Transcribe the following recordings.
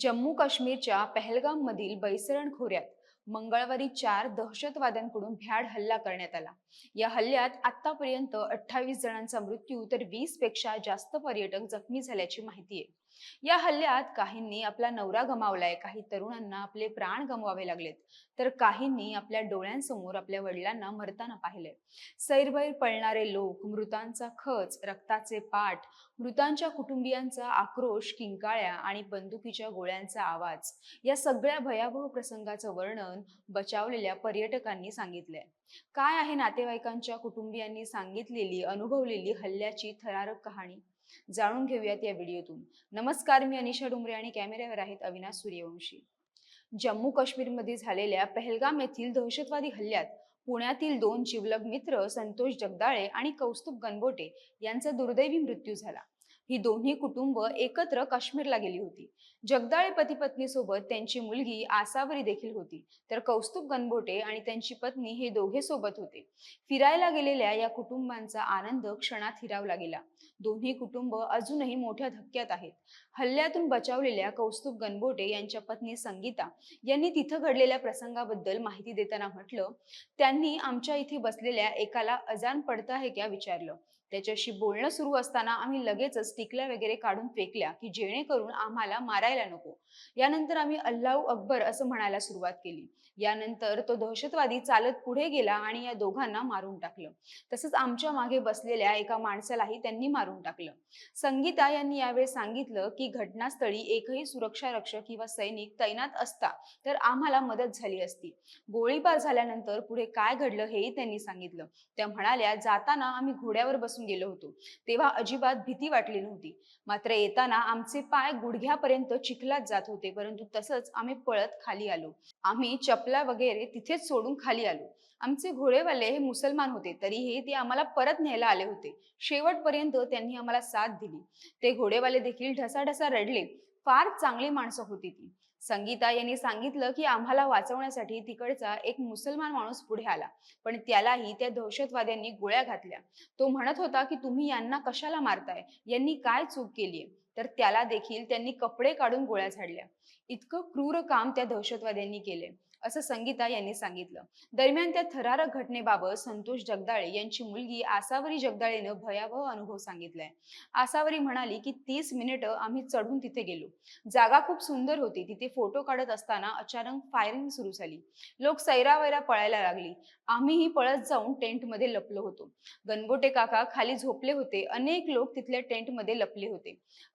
जम्मू काश्मीरच्या पहलगाम मधील बैसरण खोऱ्यात मंगळवारी चार दहशतवाद्यांकडून भ्याड हल्ला करण्यात आला. या हल्ल्यात आतापर्यंत अठ्ठावीस जणांचा मृत्यू तर वीसपेक्षा जास्त पर्यटक जखमी झाल्याची माहिती आहे. या हल्ल्यात काहींनी आपला नवरा गमावलाय काही तरुणांना आपले प्राण गमवावे लागलेत तर काहींनी आपल्या डोळ्यांसमोर आपल्या वडिलांना मरताना पाहिले सैरभैर पळणारे लोक मृतांचा खच रक्ताचे पाठ मृतांच्या कुटुंबियांचा आक्रोश किंकाळ्या आणि बंदुकीच्या गोळ्यांचा आवाज या सगळ्या भयावह प्रसंगाचं वर्णन बचावलेल्या पर्यटकांनी सांगितलंय. काय आहे नातेवाईकांच्या कुटुंबियांनी सांगितलेली अनुभवलेली हल्ल्याची थरारक कहाणी? जाणून घेऊयात या व्हिडिओतून. नमस्कार मी अनिशा डुमरे आणि कॅमेऱ्यावर आहेत अविनाश सूर्यवंशी. जम्मू काश्मीरमध्ये झालेल्या पहलगाम येथील दहशतवादी हल्ल्यात पुण्यातील दोन जिवलग मित्र संतोष जगदाळे आणि कौस्तुभ गणबोटे यांचा दुर्दैवी मृत्यू झाला. ही दोन्ही कुटुंब एकत्र काश्मीरला गेली होती. जगदाळे पती पत्नी सोबत त्यांची मुलगी आसावरी देखील होती. तर कौस्तुभ गणबोटे आणि त्यांची पत्नी हे दोघे सोबत होते. फिरायला गेलेल्या या कुटुंबांचा आनंद क्षणात हिरावला गेला. दोन्ही कुटुंब अजूनही मोठ्या धक्क्यात आहेत. हल्ल्यातून बचावलेल्या कौस्तुभ गणबोटे यांच्या पत्नी संगीता यांनी तिथं घडलेल्या प्रसंगाबद्दल माहिती देताना म्हटलं त्यांनी आमच्या इथे बसलेल्या एकाला अजान पडता आहे क्या विचारलं. त्याच्याशी बोलणं सुरू असताना आम्ही लगेचच स्टिकल्या वगैरे काढून फेकल्या की जेणेकरून आम्हाला मारायला नको. यानंतर आम्ही अल्लाऊ अकबर असं म्हणायला सुरुवात केली. यानंतर तो दहशतवादी चालत पुढे गेला आणि या दोघांना मारून टाकलं. तसंच आमच्या मागे बसलेल्या एका माणसालाही त्यांनी मारून टाकलं. संगीता यांनी यावेळी सांगितलं की घटनास्थळी एकही सुरक्षा रक्षक किंवा सैनिक तैनात असता तर आम्हाला मदत झाली असती. गोळीबार झाल्यानंतर पुढे काय घडलं हेही त्यांनी सांगितलं. त्या म्हणाल्या जाताना आम्ही घोड्यावर बसून गेलो होतो. तेव्हा अजिबात भीती वाटली नव्हती. मात्र येताना आमचे पाय गुडघ्यापर्यंत चिखलात जात होते परंतु तसंच आम्ही पळत खाली आलो. आम्ही चपला वगैरे तिथेच सोडून खाली आलो. आमचे घोडेवाले हे मुसलमान होते तरीही ते आम्हाला परत न्यायला आले होते. शेवटपर्यंत त्यांनी आम्हाला साथ दिली. ते घोडेवाले देखील ढसाढसा रडले. फार चांगली माणसं होती ती. संगीता यांनी सांगितलं की आम्हाला वाचवण्यासाठी तिकडचा एक मुसलमान माणूस पुढे आला. पण त्यालाही त्या दहशतवाद्यांनी गोळ्या घातल्या. तो म्हणत होता की तुम्ही यांना कशाला मारताय? यांनी काय चूक केलीये? तर त्याला देखील त्यांनी कपडे काढून गोळ्या झाडल्या. इतकं क्रूर काम त्या दहशतवाद्यांनी केले असं संगीता यांनी सांगितलं. दरम्यान त्या थरारक घटनेबाबत संतोष जगदाळे यांची मुलगी आसावरी जगदाळेनं भयावह अनुभव सांगितलाय. आसावरी म्हणाली की तीस मिनिटं आम्ही चढून तिथे गेलो. जागा खूप सुंदर होती. तिथे फोटो काढत असताना अचानक फायरिंग सुरू झाली. लोक सैरावैरा पळायला लागली. आम्हीही पळत जाऊन टेंटमध्ये लपलो होतो. गणगोटे काका खाली झोपले होते. अनेक लोक तिथल्या टेंटमध्ये लपले होते.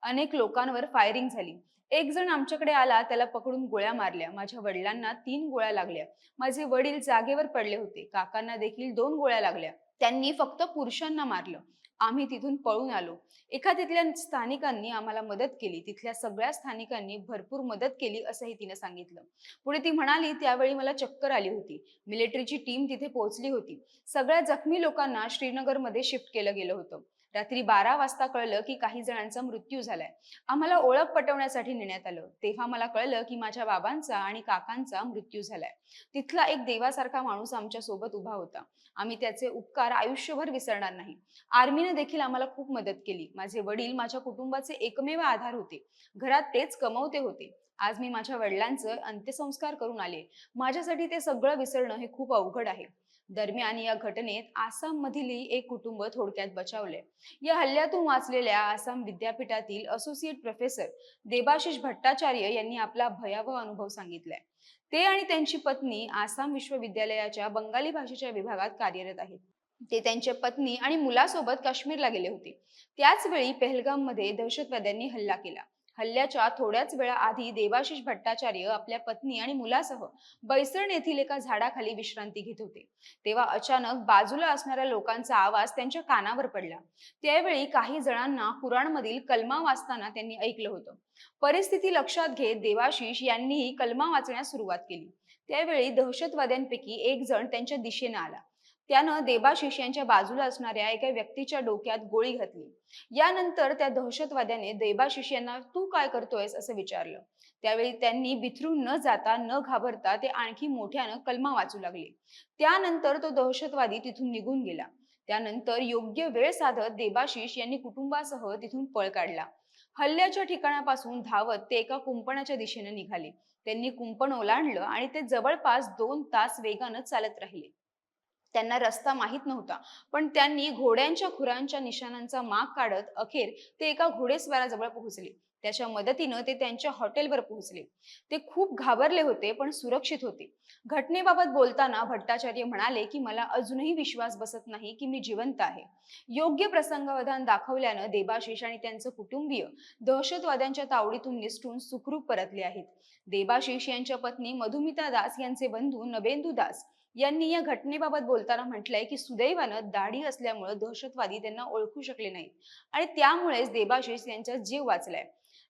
अनेक लोकांवर फायरिंग झाली. एक जण आमच्याकडे आला त्याला पकडून गोळ्या मारल्या. माझ्या वडिलांना तीन गोळ्या लागल्या. माझे वडील जागेवर पडले होते. काकांना देखील दोन गोळ्या लागल्या. त्यांनी फक्त पुरुषांना मारलं. आम्ही तिथून पळून आलो. एका तिथल्या स्थानिकांनी आम्हाला मदत केली. तिथल्या सगळ्या स्थानिकांनी भरपूर मदत केली असंही तिने सांगितलं. पुढे ती म्हणाली त्यावेळी मला चक्कर आली होती. मिलिटरीची टीम तिथे पोहोचली होती. सगळ्या जखमी लोकांना श्रीनगरमध्ये शिफ्ट केलं गेलं होतं. रात्री बारा वाजता कळलं की काही जणांचा मृत्यू झालाय. आम्हाला ओळख पटवण्यासाठी नेण्यात आलं. तेव्हा मला कळलं की माझ्या बाबांचा आणि काकांचा मृत्यू झालाय. तिथला एक देवासारखा माणूस आमच्यासोबत उभा होता. आम्ही त्याचे उपकार आयुष्यभर विसरणार नाही. आर्मीने देखील आम्हाला खूप मदत केली. माझे वडील माझ्या कुटुंबाचे एकमेव आधार होते. घरात तेच कमवते होते. आज मी माझ्या वडिलांचं अंत्यसंस्कार करून आले. माझ्यासाठी ते सगळं विसरणं हे खूप अवघड आहे. दरम्यान या घटनेत आसाम मधील एक कुटुंब थोडक्यात बचावले या हल्ल्यातून वाचलेल्या आसाम विद्यापीठातील असोसिएट प्रोफेसर देबाशिष भट्टाचार्य यांनी आपला भयावह अनुभव सांगितलाय. ते आणि त्यांची पत्नी आसाम विश्वविद्यालयाच्या बंगाली भाषेच्या विभागात कार्यरत आहेत. ते त्यांच्या पत्नी आणि मुलासोबत काश्मीरला गेले होते. त्याच वेळी पहलगाममध्ये दहशतवाद्यांनी हल्ला केला. हल्ल्याच्या थोड्याच वेळा आधी देवाशिष भट्टाचार्य आपल्या पत्नी आणि मुलासह बैसण येथील एका झाडाखाली विश्रांती घेत होते. तेव्हा अचानक बाजूला असणाऱ्या लोकांचा आवाज त्यांच्या कानावर पडला. त्यावेळी काही जणांना कुराणमधील कलमा वाचताना त्यांनी ऐकलं होतं. परिस्थिती लक्षात घेत देवाशिष यांनीही कलमा वाचण्यास सुरुवात केली. त्यावेळी दहशतवाद्यांपैकी एक जण त्यांच्या दिशेने आला. त्यानं देबाशिष यांच्या बाजूला असणाऱ्या एका व्यक्तीच्या डोक्यात गोळी घातली. यानंतर त्या दहशतवाद्याने देबाशिष यांना तू काय करतोयस? असं विचारलं. त्यावेळी त्यांनी बिथरून न जाता न घाबरता ते आणखी मोठ्यानं कलमा वाचू लागले. त्यानंतर तो दहशतवादी तिथून निघून गेला. त्यानंतर योग्य वेळ साधत देबाशिष यांनी कुटुंबासह तिथून पळ काढला. हल्ल्याच्या ठिकाणापासून धावत ते एका कुंपणाच्या दिशेने निघाले. त्यांनी कुंपण ओलांडलं आणि ते जवळपास दोन तास वेगानं चालत राहिले. त्यांना रस्ता माहीत नव्हता. पण त्यांनी घोड्यांच्या खुरांच्या निशाणांचा माग काढत अखेर ते एका घोडेस्वाराजवळ पोहोचले. त्याच्या मदतीनं ते त्यांच्या हॉटेलवर पोहोचले. ते खूप घाबरले होते पण सुरक्षित होते. घटनेबाबत बोलताना भट्टाचार्य म्हणाले की मला अजूनही विश्वास बसत नाही की मी जिवंत आहे. योग्य प्रसंगावधान दाखवल्यानं देबाशिष आणि त्यांचं कुटुंबीय दहशतवाद्यांच्या तावडीतून निसटून सुखरूप परतले आहेत. देबाशिष यांच्या पत्नी मधुमिता दास यांचे बंधू नबेंदू दास यांनी या घटनेबाबत बोलताना म्हटलंय की सुदैवानं दाढी असल्यामुळे दहशतवादी त्यांना ओळखू शकले नाहीत. आणि त्यामुळेच देबाशिष यांचा जीव वाचलाय.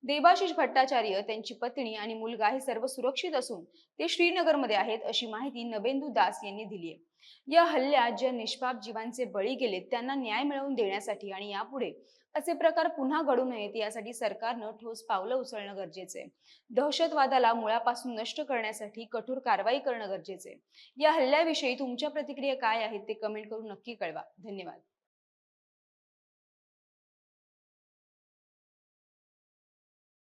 देबाशिष भट्टाचार्य त्यांची पत्नी आणि मुलगा हे सर्व सुरक्षित असून ते श्रीनगरमध्ये आहेत अशी माहिती नबेंदू दास यांनी दिली आहे या हल्ल्यात ज्या निष्पाप जीवांचे बळी गेलेत त्यांना न्याय मिळवून देण्यासाठी आणि यापुढे असे प्रकार पुन्हा घडू नयेत यासाठी सरकारनं ठोस पावलं उचलणं गरजेचे दहशतवादाला मुळापासून नष्ट करण्यासाठी कठोर कारवाई करणं गरजेचे या हल्ल्याविषयी तुमच्या प्रतिक्रिया काय आहेत ते कमेंट करून नक्की कळवा. धन्यवाद.